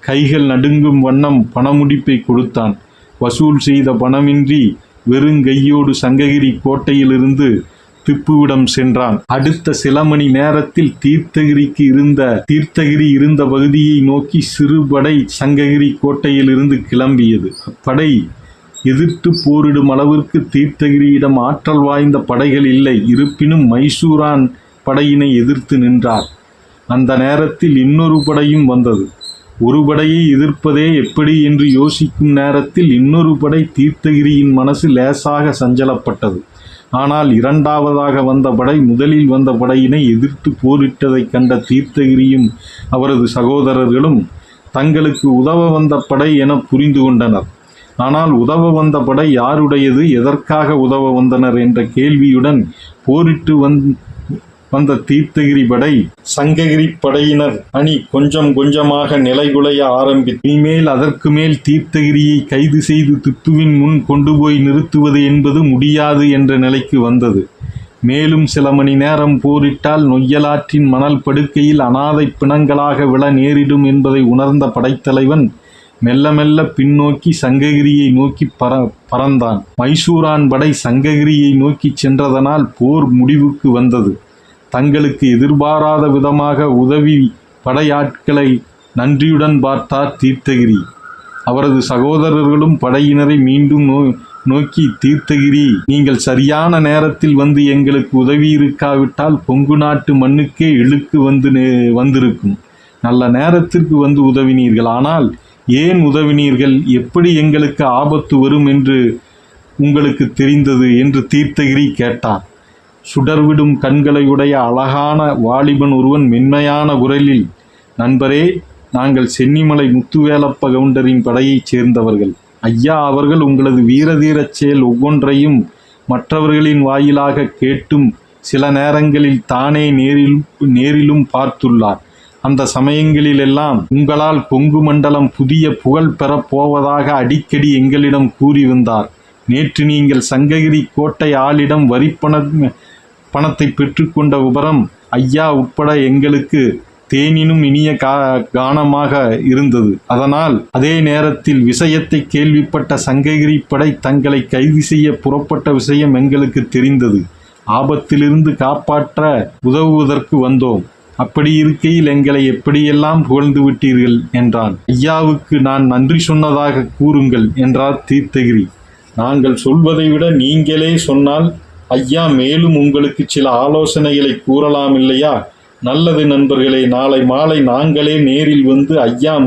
கைகள் நடுங்கும் வண்ணம் பணமுடிப்பை கொடுத்தான். வசூல் செய்த பணமின்றி வெறுங்கையோடு சங்ககிரி கோட்டையிலிருந்து திப்புவிடம் சென்றான். அடுத்த சில மணி நேரத்தில் தீர்த்தகிரிக்கு இருந்த தீர்த்தகிரி இருந்த பகுதியை நோக்கி சிறுபடை சங்ககிரி கோட்டையிலிருந்து கிளம்பியது. அப்படை எதிர்த்து போரிடும் அளவிற்கு தீர்த்தகிரியிடம் ஆற்றல் வாய்ந்த படைகள் இல்லை. இருப்பினும் மைசூரான் படையினை எதிர்த்து நின்றார். அந்த நேரத்தில் இன்னொரு படையும் வந்தது. ஒரு படையை எதிர்ப்பதே எப்படி என்று யோசிக்கும் நேரத்தில் இன்னொரு படை தீர்த்தகிரியின் மனசு லேசாக சஞ்சலப்பட்டது. ஆனால் இரண்டாவதாக வந்த படை முதலில் வந்த படையினை எதிர்த்து போரிட்டதைக் கண்ட தீர்த்தகிரியும் அவரது சகோதரர்களும் தங்களுக்கு உதவ வந்த படை என புரிந்து கொண்டனர். ஆனால் உதவ வந்த படை யாருடையது எதற்காக உதவ வந்தனர் என்ற கேள்வியுடன் போரிட்டு வந் வந்த தீர்த்தகிரி படை சங்ககிரி படையினர் அணி கொஞ்சம் கொஞ்சமாக நிலைகுலைய ஆரம்பித்து இனிமேல் அதற்கு மேல் தீர்த்தகிரியை கைது செய்து திப்புவின் முன் கொண்டு போய் நிறுத்துவது என்பது முடியாது என்ற நிலைக்கு வந்தது. மேலும் சில மணி நேரம் போரிட்டால் நொய்யலாற்றின் மணல் படுக்கையில் அனாதை பிணங்களாக விழ நேரிடும் என்பதை உணர்ந்த படைத்தலைவன் மெல்ல மெல்ல பின்னோக்கி சங்ககிரியை நோக்கி பற பறந்தான். மைசூரான் படை சங்ககிரியை நோக்கி சென்றதனால் போர் முடிவுக்கு வந்தது. தங்களுக்கு எதிர்பாராத விதமாக உதவி படையாட்களை நன்றியுடன் பார்த்தார் தீர்த்தகிரி. அவரது சகோதரர்களும் படையினரை மீண்டும் நோ நோக்கி தீர்த்தகிரி நீங்கள் சரியான நேரத்தில் வந்து எங்களுக்கு உதவி இருக்காவிட்டால் பொங்கு நாட்டு மண்ணுக்கே இழுக்கு வந்து நே- வந்திருக்கும். நல்ல நேரத்திற்கு வந்து உதவினீர்கள். ஆனால் ஏன் உதவினீர்கள்? எப்படி எங்களுக்கு ஆபத்து வரும் என்று உங்களுக்கு தெரிந்தது? என்று தீர்த்தகிரி கேட்டார் சுடர்விடும் கண்களையுடைய அழகான வாலிபன் ஒருவன் மென்மையான குரலில் நண்பரே நாங்கள் சென்னிமலை முத்துவேலப்ப கவுண்டரின் படையைச் சேர்ந்தவர்கள். ஐயா அவர்கள் உங்களது வீரதீரச் செயல் ஒவ்வொன்றையும் மற்றவர்களின் வாயிலாக கேட்டும் சில நேரங்களில் தானே நேரில் நேரிலும் பார்த்துள்ளார். அந்த சமயங்களிலெல்லாம் உங்களால் கொங்கு மண்டலம் புதிய புகழ் பெறப் போவதாக அடிக்கடி எங்களிடம் கூறி வந்தார். நேற்று நீங்கள் சங்ககிரி கோட்டை ஆளிடம் வரிப்பண பணத்தை பெற்றுக்கொண்ட விபரம் ஐயா உட்பட எங்களுக்கு தேனினும் இனிய கா கானமாக இருந்தது. அதனால் அதே நேரத்தில் விஷயத்தை கேள்விப்பட்ட சங்ககிரி படை தங்களை கைது செய்ய புறப்பட்ட விஷயம் எங்களுக்கு தெரிந்தது. ஆபத்திலிருந்து காப்பாற்ற உதவுவதற்கு வந்தோம். அப்படி இருக்கையில் எங்களை எப்படியெல்லாம் புகழ்ந்து விட்டீர்கள்? என்றான். ஐயாவுக்கு நான் நன்றி சொன்னதாக கூறுங்கள் என்றார் தீர்த்தகிரி. நாங்கள் சொல்வதை விட நீங்களே சொன்னால் ஐயா மேலும் உங்களுக்கு சில ஆலோசனைகளை கூறலாம் இல்லையா? நல்லது நண்பர்களே நாளை மாலை நாங்களே நேரில் வந்து ஐயா